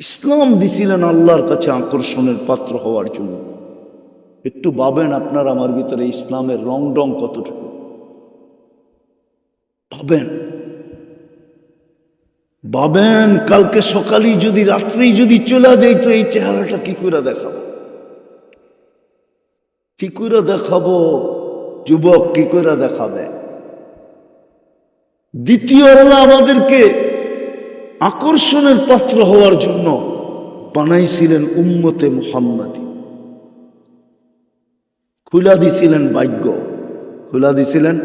ইসলাম দিছিলেন আল্লাহর কাছে আকর্ষণের পাত্র হওয়ার জন্য। একটু ভাবেন আপনার আমার ভিতরে ইসলামের রং ডং কতটুকু? ভাবেন। ভাবেন, কালকে সকালেই যদি, রাত্রেই যদি চলে যাই, তো এই চেহারাটা কি করে দেখাবো? কি করে দেখাবো? যুবক কি করে দেখাবে? দ্বিতীয় আমাদেরকে আকর্ষণের পাত্র হওয়ার জন্য বানাইছিলেন উম্মতে মুহাম্মাদি। খুলা দিছিলেন ভাগ্য। খুলা দিছিলেন?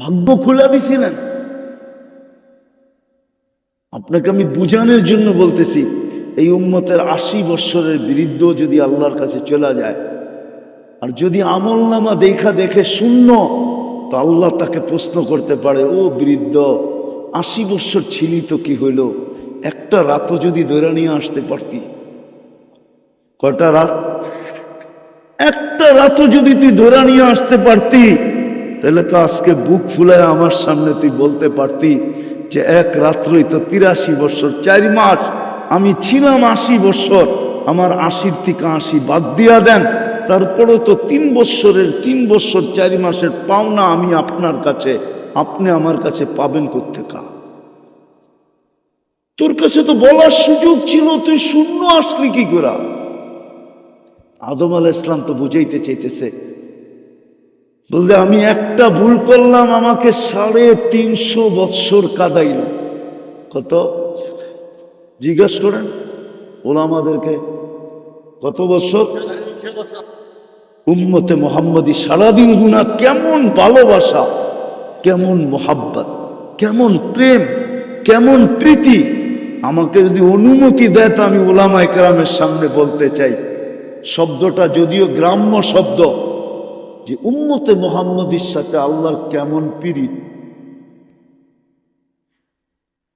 ভাগ্য খুলা দিছিলেন। আপনাকে আমি বুঝানোর জন্য বলতেছি, এই উম্মতের আশি বৎসরের বিরুদ্ধ যদি আল্লাহর কাছে চলে যায়, আর যদি আমল নামা দেখা দেখে শূন্য, তো আল্লাহ তাকে প্রশ্ন করতে পারে, ও বৃদ্ধ আশি বৎসর ছিলি তো কি হইল? একটা রাতও যদি ধরে নিয়ে আসতে পারতি। কটা রাত? একটা রাতও যদি তুই ধরে নিয়ে আসতে পারতি, তাহলে তো আজকে বুক ফুলায় আমার সামনে তুই বলতে পারতি যে এক রাত্রই তো তিরাশি বছর, চারি মাস আমি ছিলাম আশি বছর, আমার আশির থেকে আশি বাদ দিয়া দেন, তারপরেও তো তিন বৎসরের তিন বৎসর চারি মাসের পাওনা আমি আপনার কাছে আপনি আমার কাছে পাবেন কোথেকা তোর কাছে তো বলার সুযোগ ছিল, তুই শূন্য আসলি কি করা? আদম আল ইসলাম তো বুঝাইতে চাইতেছে, বললে, আমি একটা ভুল করলাম, আমাকে সাড়ে তিনশো বৎসর কাদাইল। কত? জিজ্ঞাসা করেন ওলামাদেরকে, কত বছর উম্মতে মোহাম্মদী সারাদিন গুণা কেমন ভালোবাসা। কেমন মোহাব্বত কেমন প্রেম কেমন প্রীতি? আমাকে যদি অনুমতি দেয় তো আমি ওলামায় কেরামের সামনে বলতে চাই। শব্দটা যদিও গ্রাম্য শব্দ যে উম্মতে মোহাম্মদীর সাথে আল্লাহর কেমন পীড়িত?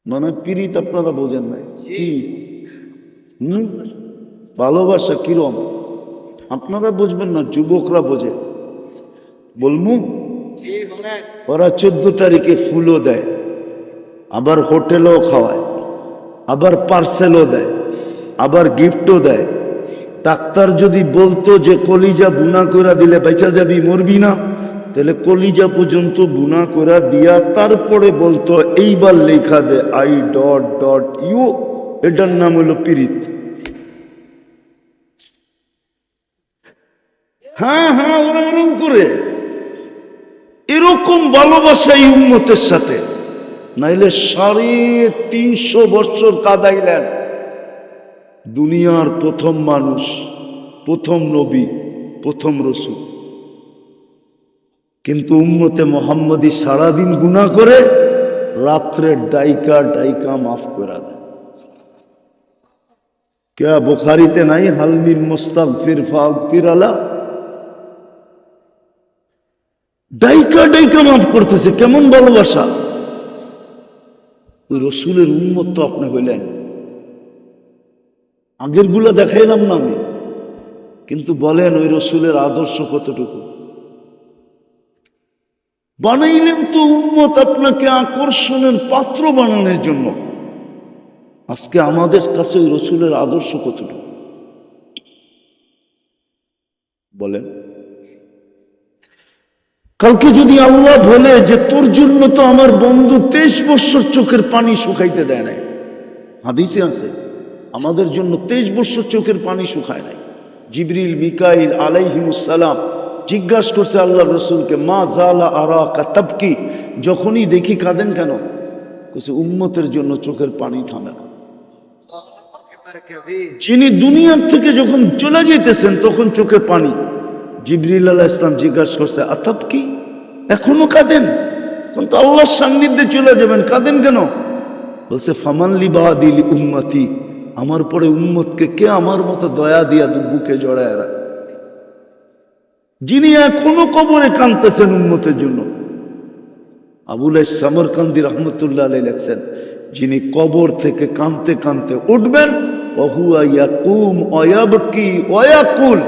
মানে পীড়িত আপনারা বোঝেন নাই। কি? হুম? ভালোবাসা কিরম? আপনারা বুঝবেন না যুবকরা বোঝে। বলমু ওরা চোদ্দ তারিখে ফুলও দেয়, আবার হোটেলও খাওয়ায়, আবার পার্সেলও দেয়, আবার গিফটও দেয়। ডাক্তার যদি বলতো যে কলিজা বুনা করে দিলে বেচা যাবি, মরবি না, তাহলে কলিজা পর্যন্ত বুনা করে দিয়া তারপরে বলতো, এইবার লেখা দে, আই ডট ডট ইউ, এটার নাম হলো পিরিত। হ্যাঁ হ্যাঁ ওরা এরকম করে। এরকম ভালোবাসা এই উন্মতের সাথে। নাইলে সাড়ে তিনশো বছর কাদাইলেন। দুনিয়ার প্রথম মানুষ, প্রথম নবী, প্রথম রসুল। কিন্তু উম্মতে মোহাম্মদী সারাদিন গুণা করে রাত্রে ডাইকা ডাইকা মাফ করে দেয়। কে বোখারিতে নাই? হালমিন মোস্তাক ফির ফির আলা ডাইকা ডাইকা মাফ করতেছে কেমন ভালোবাসা? ওই রসুলের উন্মত তো আপনি হইলেন। আগেরগুলা দেখাইলাম না আমি, কিন্তু বলেন ওই রসুলের আদর্শ কতটুকু? বানাইলেন তো উন্মত আপনাকে আকর্ষণের পাত্র বানানোর জন্য। আজকে আমাদের কাছে ওই রসুলের আদর্শ কতটুকু? বলেন। কালকে যদি আল্লাহ বলে যে তোর জন্য তো আমার বন্ধু তেইশ বৎসর চোখের পানি শুকাইতে দেয় নাই। হাদিসে আছে আমাদের জন্য তেইশ বৎসর চোখের পানি শুকায় নাই। জিবরিল মিকাইল আলাইহিমুসালাম জিজ্ঞাসা করছে আল্লাহ রসুলকে মা জালা আরা কাতাবকি যখনই দেখি কাঁদেন কেন? বলছে উম্মতের জন্য চোখের পানি থামে না। যিনি দুনিয়ার থেকে যখন চলে যেতেছেন তখন চোখে পানি। জিবরিল আল্লাহ ইসলাম জিজ্ঞাসা করছে আতাব কি? এখনও কাঁদেন। কিন্তু আল্লাহর সান্নিধ্যে চলে যাবেন। কাঁদেন কেন? বলছে ফামানলি বাহাদিলি উম্মতি। আমার পরে উম্মতকে কে আমার মতো দয়া দিয়া বুকে জড়ায় রাখ যিনি এখনও কবরে কাঁদতেছেন উম্মতের জন্য। আবুল সামরকান্দি রহমতুল্লাহ আলী লেখছেন, যিনি কবর থেকে কাঁদতে কাঁদতে উঠবেন অহুয়া ইয়াকুম অয়াবকি অয়াকুল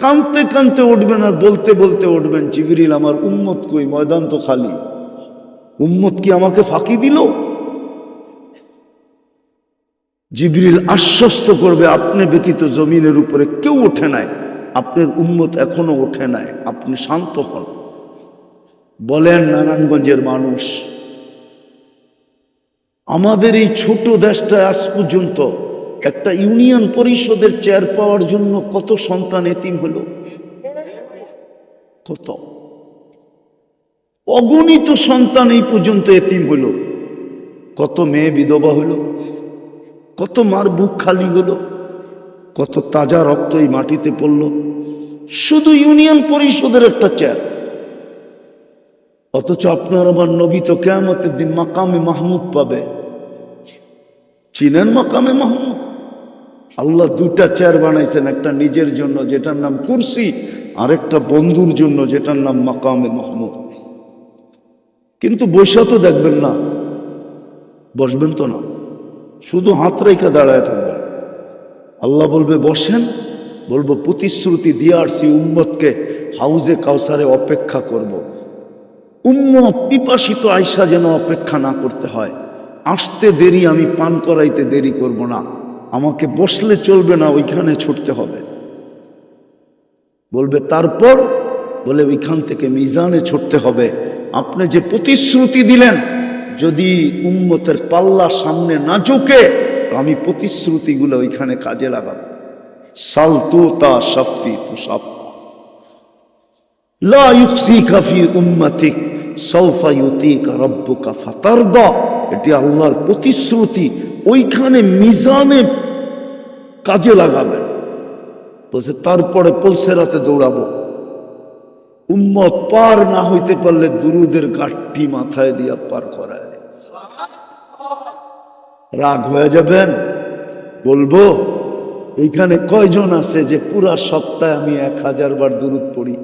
কানতে কানতে উঠবেন আর বলতে বলতে উঠবেন, জিবরিল, আমার উম্মত কই? ময়দান তো খালি। উম্মত কি আমাকে ফাঁকি দিল? জিবরিল আশ্বস্ত করবে, আপনি ব্যতীত জমিনের উপরে কেউ ওঠে নাই। আপনার উন্মত এখনও ওঠে নাই। আপনি শান্ত হন। বলেন, নারায়ণগঞ্জের মানুষ, আমাদের এই ছোট দেশটা আজ পর্যন্ত একটা ইউনিয়ন পরিষদের চেয়ার পাওয়ার জন্য কত সন্তান এতিম হলো? কত? অগণিত সন্তান এই পর্যন্ত এতিম হলো। কত মেয়ে বিধবা হলো? কত মার বুক খালি হলো? কত তাজা রক্ত এই মাটিতে পড়ল? শুধু ইউনিয়ন পরিষদের একটা চেয়ার। অথচ আপনার আমার নবী তো কেমতের দিন মাকামে মাহমুদ পাবে। চিনেন মাকামে মাহমুদ? আল্লাহ দুটা চেয়ার বানাইছেন, একটা নিজের জন্য, যেটার নাম কুরসি, আরেকটা বন্ধুর জন্য, যেটার নাম মাকামে মাহমুদ। কিন্তু বৈশা তো দেখবেন না, বসবেন তো না। শুধু হাত রেখে দাঁড়ায় থাকবেন। আল্লাহ বলবে, বসেন, বলব, প্রতিশ্রুতি দিয়ে আসছি উম্মতকে, হাউজে কাউসারে অপেক্ষা করব। উম্মত পিপাসিত আয়সা যেন অপেক্ষা না করতে হয়। আসতে দেরি, আমি পান করাইতে দেরি করব না। আমাকে বসলে চলবে না, ওইখানে ছুটতে হবে। বলবে, তারপর? বলে, ওইখান থেকে মিজানে ছুটতে হবে। আপনি যে প্রতিশ্রুতি দিলেন, যদি উম্মতের পাল্লা সামনে না ঝুঁকে, তো আমি প্রতিশ্রুতিগুলো ওইখানে কাজে লাগাবো। সালতু তা সাফি তু সাফা লা ইউকসিকা ফি উম্মাতিক, সাউফা ইউতিকা রাব্বুকা ফাতারদা। এটি আল্লাহর প্রতিশ্রুতি। ওইখানে মিজানে কাজে লাগাবেন বলছে, তারপরে পলসেরাতে দৌড়াবো। উম্মত পার না হইতে পারলে দুরুদের গাঠটি মাথায় দিয়া পার করায় রাগ হয়ে যাবেন? বলব, এইখানে কয়জন আছে যে পুরা সপ্তাহে আমি এক হাজার বার দুরুদ পড়ি?